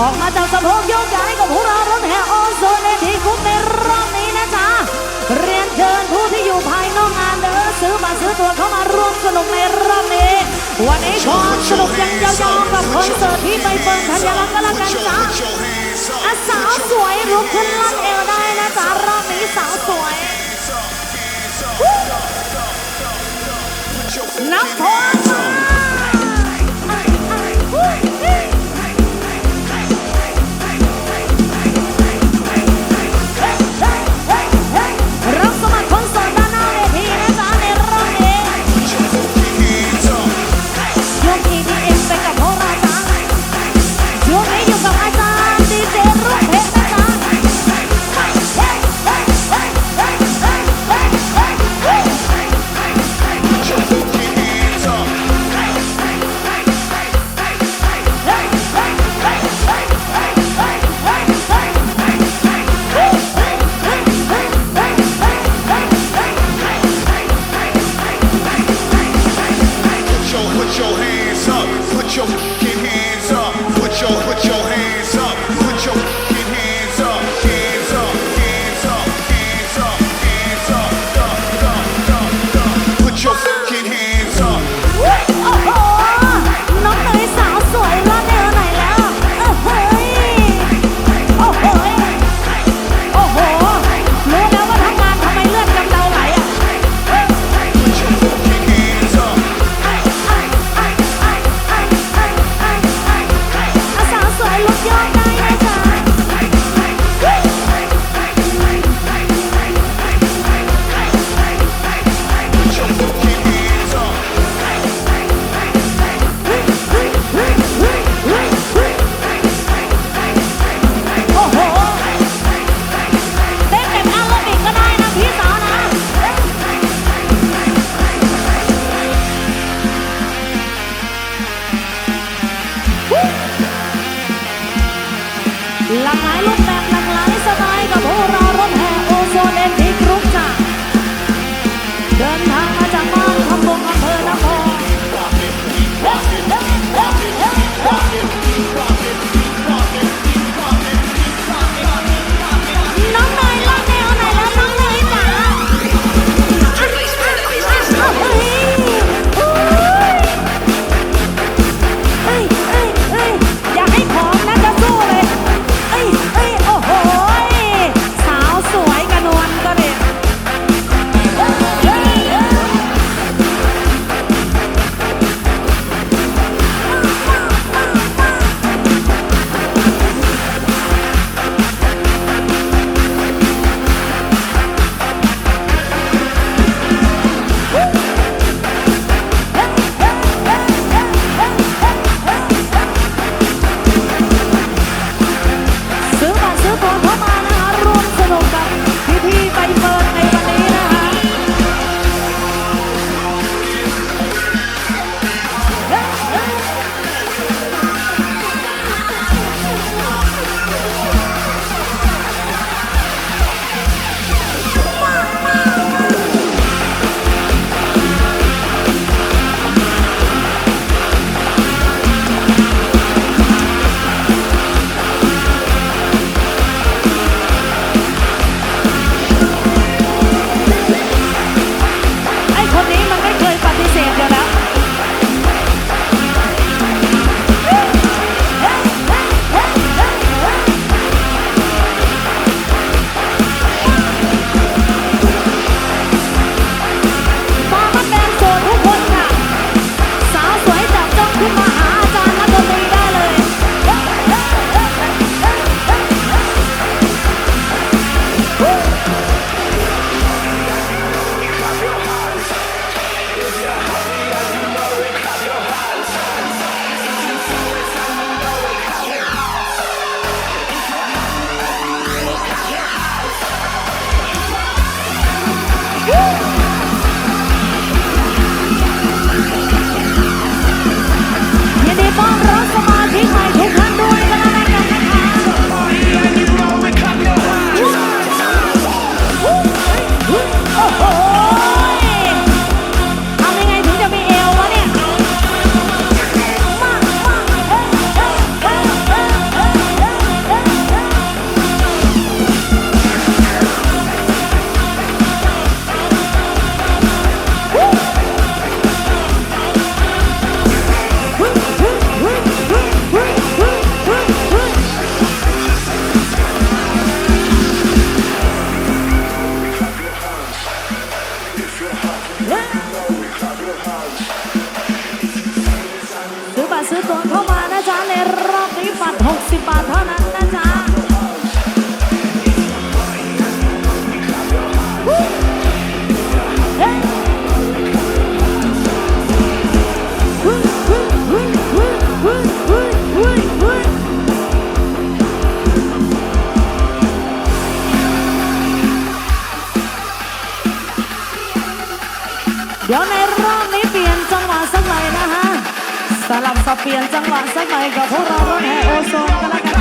ออกมาจากสะโพกโยกย้ายกับพวกเรารถแห่ออนโซนในที่คุ้มในรอบนี้นะจ๊ะเรียนเชิญผู้ที่อยู่ภายนอกงานเด้อซื้อบัตรซื้อตั๋วเข้ามาร่วมสนุกในรอบนี้ วันนี้ขอสนุกยังยาวๆกับคอนเสิร์ตที่ไปเปิดธัญรักษ์กันละกันจ้าอะสาวสวยลุกขึ้นลั่นเอวได้นะจ๊ะรอบนี้สาวสวยนับพอ หลากหลายรูปแบบ สิบบาทเดี๋ยวใน สลับสับเปลี่ยนจังหวะสักหน่ยกับพวกเราแห่โอโซนกันละกัน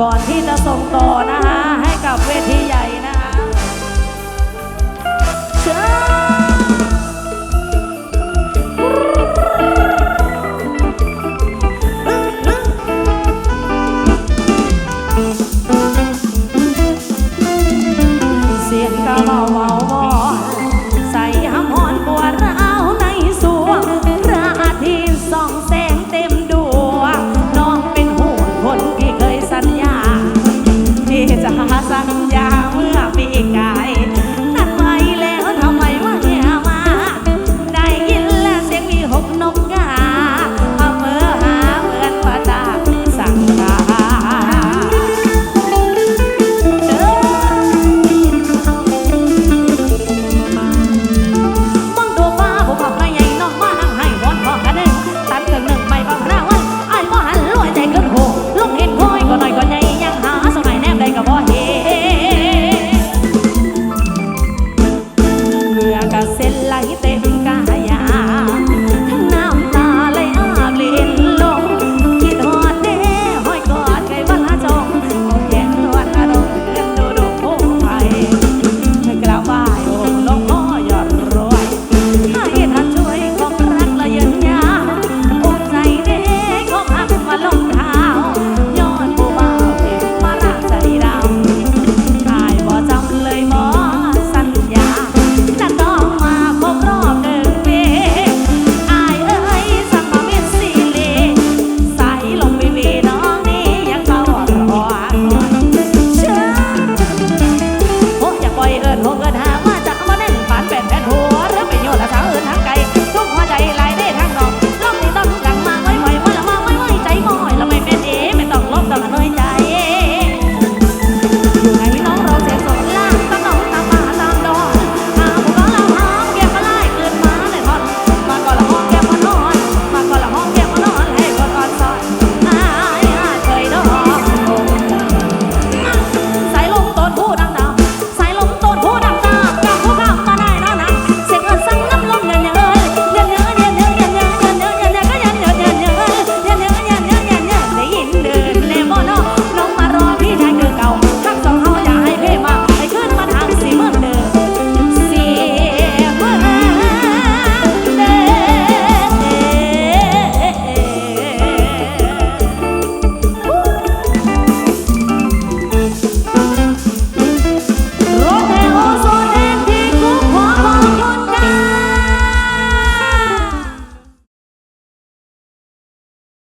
ก่อนที่จะส่งต่อ